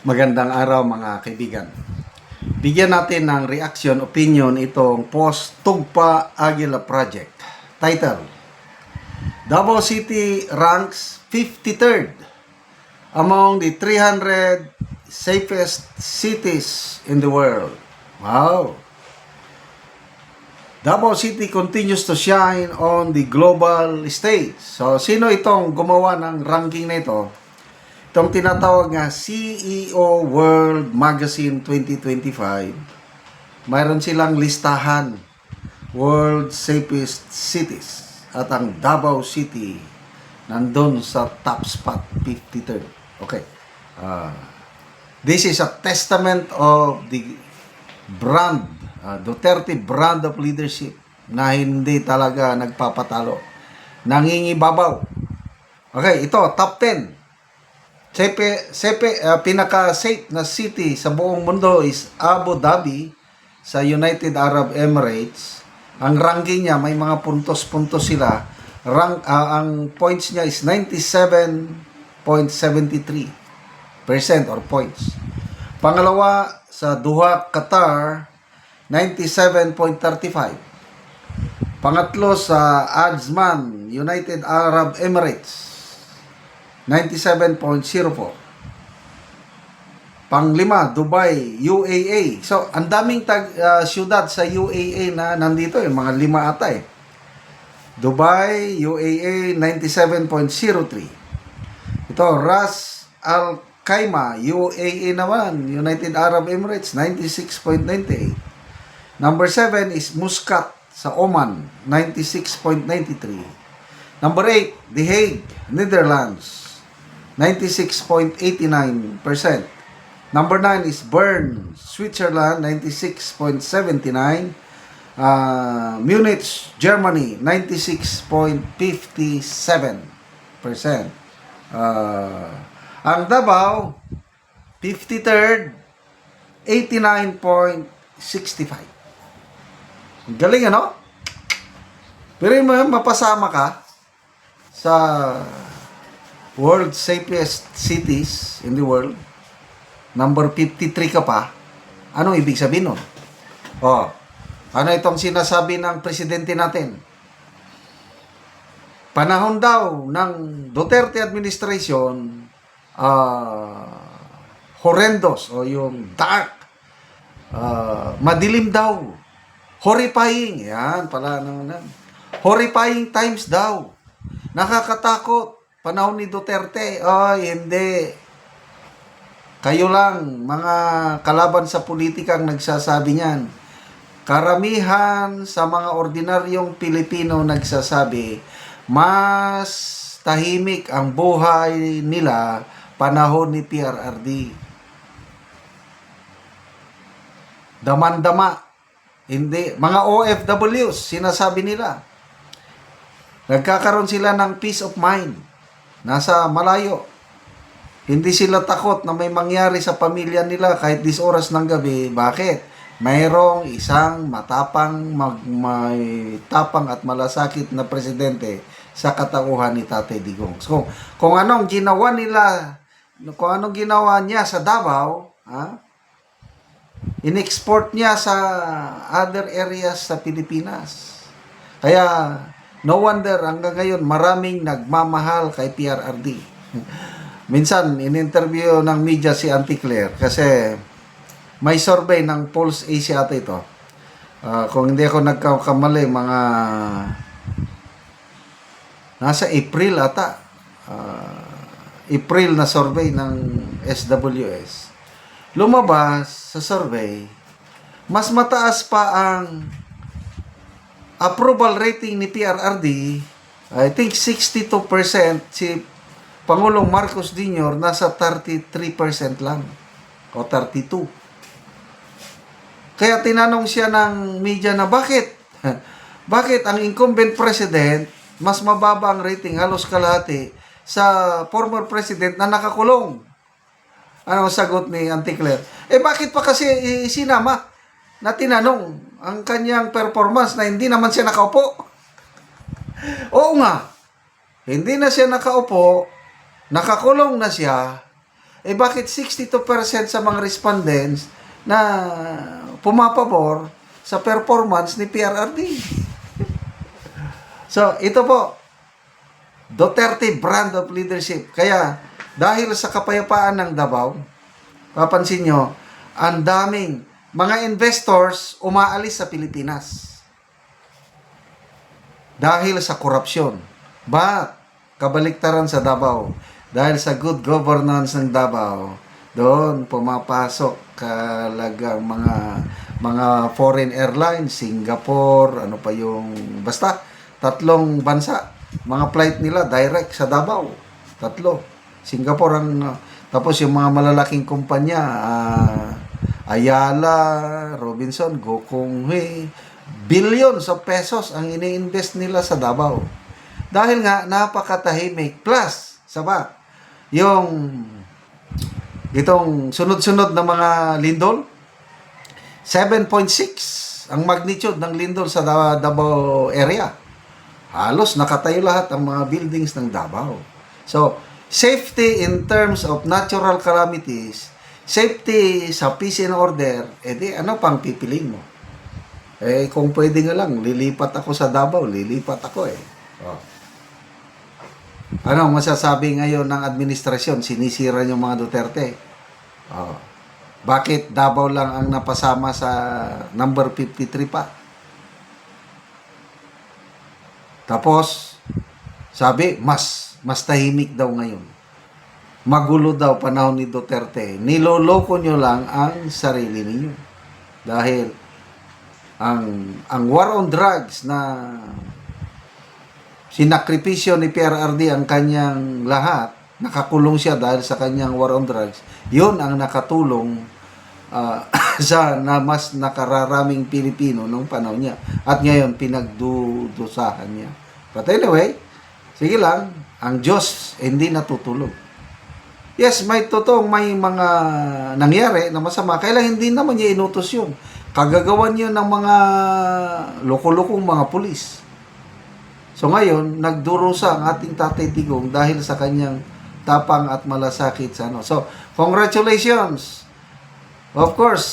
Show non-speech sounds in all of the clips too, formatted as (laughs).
Magandang araw mga kaibigan. Bigyan natin ng reaction, opinion itong post Tugpa Aguila Project. Title, Davao City ranks 53rd among the 300 safest cities in the world. Wow! Davao City continues to shine on the global stage. So, sino itong gumawa ng ranking na ito? Itong tinatawag nga CEO World Magazine 2025. Mayroon silang listahan World Safest Cities at ang Davao City nandun sa top spot 53rd. Okay. Ah, this is a testament of the brand, uh, Duterte brand of leadership na hindi talaga nagpapatalo. Nangingibabaw. Okay, ito, top 10. Sepe, sepe, uh, pinaka-safe na city sa buong mundo is Abu Dhabi sa United Arab Emirates. Ang ranking niya, may mga puntos-puntos sila. Rank, ah, ang points niya is 97.73% or points. Pangalawa, sa Doha, Qatar, 97.35. Pangatlo sa Ajman, United Arab Emirates, 97.04. Panglima, Dubai, UAE. So, ang daming tag, uh, syudad sa UAE na nandito, yung mga lima ata eh. Dubai, UAE, 97.03. Ito, Ras Al Khaimah, UAE naman, United Arab Emirates, 96.98. Number 7 is Muscat sa Oman, 96.93. Number 8, The Hague, Netherlands, 96.89%. Number 9 is Bern, Switzerland, 96.79. Uh, Munich, Germany, 96.57%. Uh, ang Davao, 53rd, 89.65. Ang Galing ano? Pero yung mapasama ka sa world safest cities in the world, number 53 ka pa, anong ibig sabihin nun? Oh, ano itong sinasabi ng presidente natin? Panahon daw ng Duterte administration, ah, horrendous o yung dark, ah, madilim daw, horrifying, yan pala naman yan. Horrifying times daw. Nakakatakot. Panahon ni Duterte, ay hindi. Kayo lang, mga kalaban sa politika ang nagsasabi niyan. Karamihan sa mga ordinaryong Pilipino nagsasabi, mas tahimik ang buhay nila panahon ni PRRD. Daman-dama. Hindi. Mga OFWs, sinasabi nila. Nagkakaroon sila ng peace of mind. Nasa malayo. Hindi sila takot na may mangyari sa pamilya nila kahit dis oras ng gabi. Bakit? Mayroong isang matapang, mag, may tapang at malasakit na presidente sa katauhan ni Tate Digong. So, kung anong ginawa nila, kung anong ginawa niya sa Davao, ha? in-export niya sa other areas sa Pilipinas. Kaya, no wonder hanggang ngayon maraming nagmamahal kay PRRD. Minsan, in-interview ng media si Auntie Claire kasi may survey ng Pulse Asia ata ito. Ah, kung hindi ako nagkakamali, mga nasa April ata. Ah, April na survey ng SWS. Lumabas sa survey, mas mataas pa ang approval rating ni PRRD, I think 62% si Pangulong Marcos Jr. nasa 33% lang o 32. Kaya tinanong siya ng media na bakit? (laughs) bakit ang incumbent president mas mababa ang rating halos kalahati sa former president na nakakulong? Ano ang sagot ni Auntie Claire? Eh bakit pa kasi isinama na tinanong ang kanyang performance na hindi naman siya nakaupo? Oo nga. Hindi na siya nakaupo, nakakulong na siya, eh bakit 62% sa mga respondents na pumapabor sa performance ni PRRD? so, ito po, Duterte brand of leadership. Kaya, dahil sa kapayapaan ng Davao, papansin nyo, ang daming mga investors umaalis sa Pilipinas. Dahil sa korupsyon. But, kabaliktaran sa Davao, dahil sa good governance ng Davao, doon pumapasok kalagang mga mga foreign airlines, Singapore, ano pa yung basta tatlong bansa, mga flight nila direct sa Davao. Tatlo. Singapore ang uh, tapos yung mga malalaking kumpanya, ah, Ayala, Robinson, Gokong Hui, billions of pesos ang ini-invest nila sa Davao. Dahil nga napakatahimik. Plus, saba, yung itong sunod-sunod na mga lindol, 7.6 ang magnitude ng lindol sa Da- Davao area. Halos nakatayo lahat ang mga buildings ng Davao. So, safety in terms of natural calamities, safety sa peace and order, edi ano pang pipiling mo? Eh, kung pwede nga lang, lilipat ako sa Davao, lilipat ako eh. Oh. Ano masasabi ngayon ng administrasyon? Sinisira yung mga Duterte. Oh. Bakit Davao lang ang napasama sa number 53 pa? Tapos, sabi, mas, mas tahimik daw ngayon. Magulo daw panahon ni Duterte. Niloloko nyo lang ang sarili ninyo. Dahil, ang, ang war on drugs na sinakripisyo ni PRRD ang kanyang lahat, nakakulong siya dahil sa kanyang war on drugs, yun ang nakatulong ah, (coughs) sa na mas nakararaming Pilipino nung panahon niya. At ngayon, pinagdudusahan niya. But anyway, sige lang, ang Diyos hindi natutulog. Yes, may totoong may mga nangyari na masama. Kailan hindi naman niya inutos yun. Kagagawan yun ng mga loko-lokong mga pulis. So ngayon, nagdurusa ang ating Tatay Digong dahil sa kanyang tapang at malasakit sa ano. So, congratulations! Of course,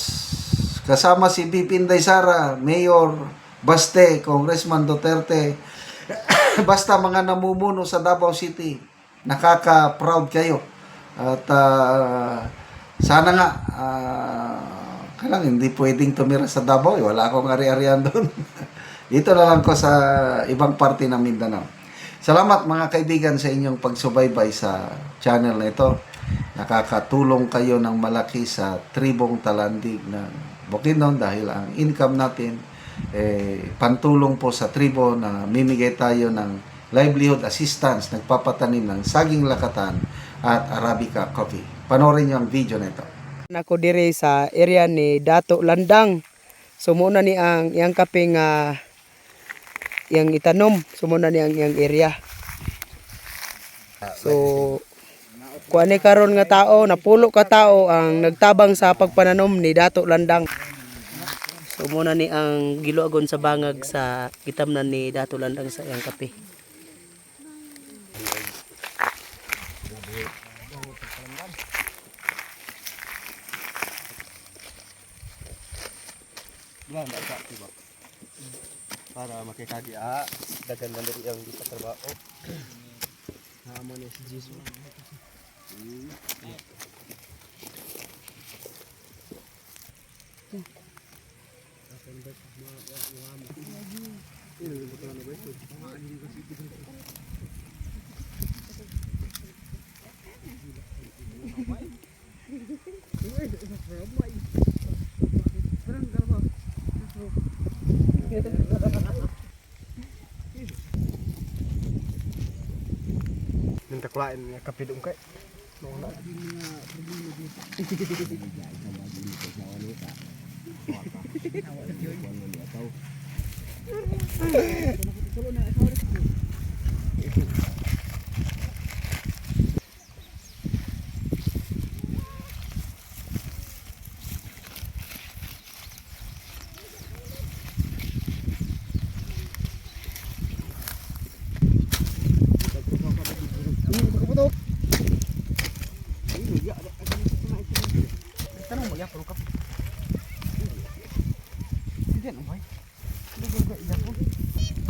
kasama si BP Sara, Mayor Baste, Congressman Duterte, (coughs) basta mga namumuno sa Davao City, nakaka-proud kayo. At ah, sana nga, uh, kailang hindi pwedeng tumira sa Davao, eh. wala akong ari-arian doon. (laughs) Dito na lang ko sa ibang parte ng Mindanao. Salamat mga kaibigan sa inyong pagsubaybay sa channel na ito. Nakakatulong kayo ng malaki sa tribong talandig ng Bukidnon dahil ang income natin eh, pantulong po sa tribo na mimigay tayo ng livelihood assistance, nagpapatanim ng saging lakatan at Arabica coffee. Panoorin niyo ang video na ito. Nako dire sa area ni Dato Landang. Sumuna ni ang iyang kaping nga iyang itanom, sumuna ni ang iyang area. So kuan karon nga tao, napulo ka tao ang nagtabang sa pagpananom ni Dato Landang. So ni ang giluagon sa bangag sa kitamnan ni Dato Landang sa iyang kape. Gimana enggak sih pak Para pakai KGA ah, dagang dari yang di pasar Nama nih si Jis. Hmm. Ini betulan? Ini kasih itu. Wait, it's. Yung taklain niya kapidong kay. Mga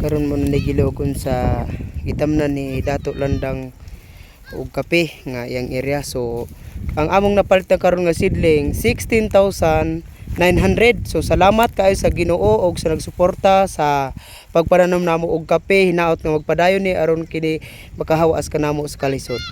Karon mo na gilogon sa gitamnan ni Dato Landang og kape nga iyang area. So ang among napalitan karon nga seedling 16,900 so salamat kayo sa Ginoo og sa nagsuporta sa pagpananom namo og kape. Hinaot nga magpadayon ni aron kini makahawas kanamo sa kalisod